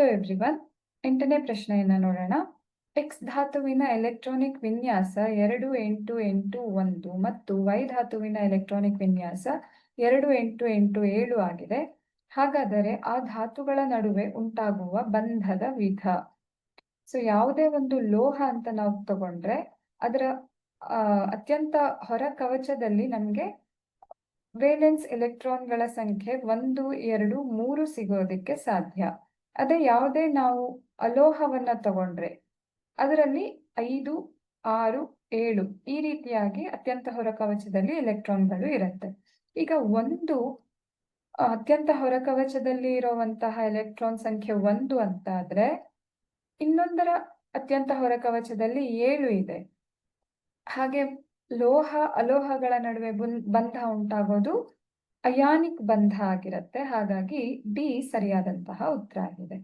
Hello everyone ಎಂಟನೇ ಪ್ರಶ್ನೆಯನ್ನ ನೋಡೋಣ. ಎಕ್ಸ್ ಧಾತುವಿನ ಎಲೆಕ್ಟ್ರಾನಿಕ್ ವಿನ್ಯಾಸ ಎರಡು ಎಂಟು ಎಂಟು ಒಂದು ಮತ್ತು ವೈ ಧಾತುವಿನ ಎಲೆಕ್ಟ್ರಾನಿಕ್ ವಿನ್ಯಾಸ ಎರಡು ಎಂಟು ಎಂಟು ಏಳು ಆಗಿದೆ. ಹಾಗಾದರೆ ಆ ಧಾತುಗಳ ನಡುವೆ ಉಂಟಾಗುವ ಬಂಧದ ವಿಧ. ಸೊ ಯಾವುದೇ ಒಂದು ಲೋಹ ಅಂತ ನಾವು ತಗೊಂಡ್ರೆ ಅದರ ಅತ್ಯಂತ ಹೊರ ಕವಚದಲ್ಲಿ ನಮಗೆ ವೇಲೆನ್ಸ್ ಎಲೆಕ್ಟ್ರಾನ್ಗಳ ಸಂಖ್ಯೆ ಒಂದು, ಎರಡು, ಮೂರು ಸಿಗೋದಕ್ಕೆ ಸಾಧ್ಯ. ಅದೇ ಯಾವುದೇ ನಾವು ಅಲೋಹವನ್ನ ತಗೊಂಡ್ರೆ ಅದರಲ್ಲಿ ಐದು, ಆರು, ಏಳು ಈ ರೀತಿಯಾಗಿ ಅತ್ಯಂತ ಹೊರ ಕವಚದಲ್ಲಿ ಎಲೆಕ್ಟ್ರಾನ್ಗಳು ಇರುತ್ತೆ. ಈಗ ಒಂದು, ಅತ್ಯಂತ ಹೊರ ಕವಚದಲ್ಲಿ ಇರುವಂತಹ ಎಲೆಕ್ಟ್ರಾನ್ ಸಂಖ್ಯೆ ಒಂದು ಅಂತ ಆದ್ರೆ ಇನ್ನೊಂದರ ಅತ್ಯಂತ ಹೊರ ಕವಚದಲ್ಲಿ ಏಳು ಇದೆ. ಹಾಗೆ ಲೋಹ, ಅಲೋಹಗಳ ನಡುವೆ ಬಂಧ ಉಂಟಾಗೋದು ಅಯಾನಿಕ್ ಬಂಧ ಆಗಿರುತ್ತೆ. ಹಾಗಾಗಿ ಡಿ ಸರಿಯಾದಂತಹ ಉತ್ತರ ಆಗಿದೆ.